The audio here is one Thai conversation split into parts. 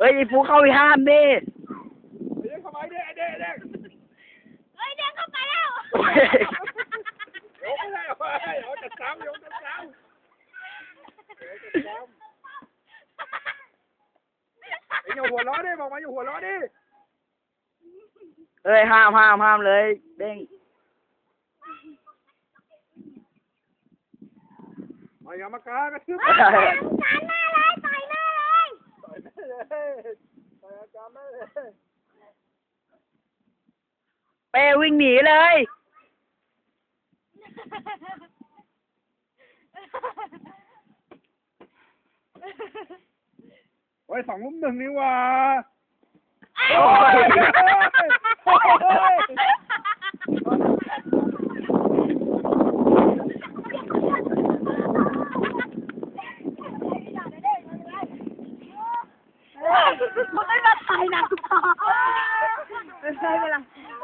ไอ้ฟูเข้าไปห้ามดิเด็กเข้าไปเด็กเด็กเด็กเฮ้ยเดินเข้าไปแล้วโอ้ยเดี๋ยวไม่ได้เว้ยเดี๋ยวจะซ้ำยกจะซ้ำเดี๋ยวจะซ้ำเอ็งอย่าหัวเราะดิบอกมาอย่าหัวเราะดิเอ้ยห้ามห้ามห้ามเลยเด้งมาอย่ามากากระทืบเฮ้ยต่อยหน้าเลยต่อยหน้าเลย ต่อยแม่ เลยต่อยอาจารย์แม่เลยเป้วิ่งหนีเลย โอ้ยสองลุ่มหนึ่งนี่หว่า โอ้ยโอ้ย มันไม่มาถ่ายหนังต่อไม่เป็นไรไม่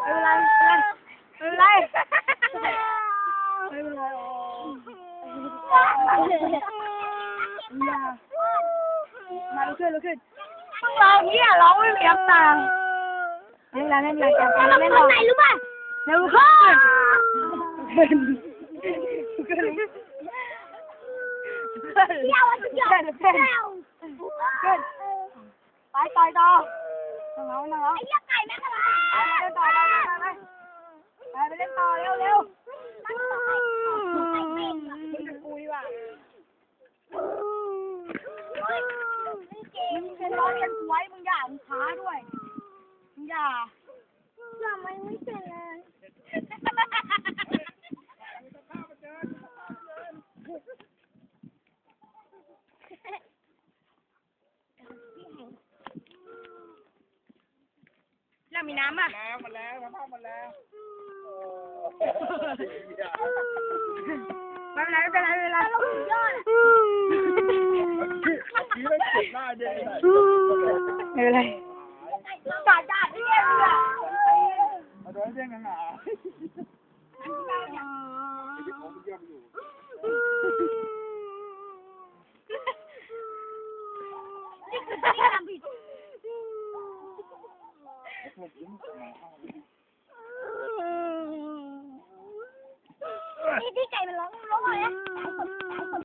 เป็นไรไม่เป็นไรไม่เป็น ไรมาลุกขึ้นลุกขึ้นมึงร้องเหี้ยร้องไม่มีน้ำตาไม่เป็นไรไม่เป็นไรจับกันเล่นต่อไหนรู้ป่ะเร็วขึ้นขึ้นขึ้นขึ้นเดี๋ยวเดี๋ยวขึ้นขึ้นไปต่อยต่อนั่งแล้วนั่งแล้วไอ้ยักษ์ไก่แม่งอะไรไปเล่นต่อไปไปไปเล่นต่อเร็วเร็วกูดีกว่ามึงเป็นร้อยเป็นไว้มึงอย่ามึงช้าด้วยมึงอย่าอย่าไม่ไม่เสร็จเลยแล้ว มีน้ำอะ แล้วมาแล้วสภาพมาแล้วไม่เป็นไรไม่เป็นไรไม่เป็นไรเราสุดยอดชี้แล้วเจ็บหน้าเด็กเลยไม่เป็นไรจ่าจ่าที่เนี่ยเลยมาโดนเด้งหนาๆที่ผมเยี่ยมอยู่นี่ที่ ไก่มันร้องร้องอะไรนะ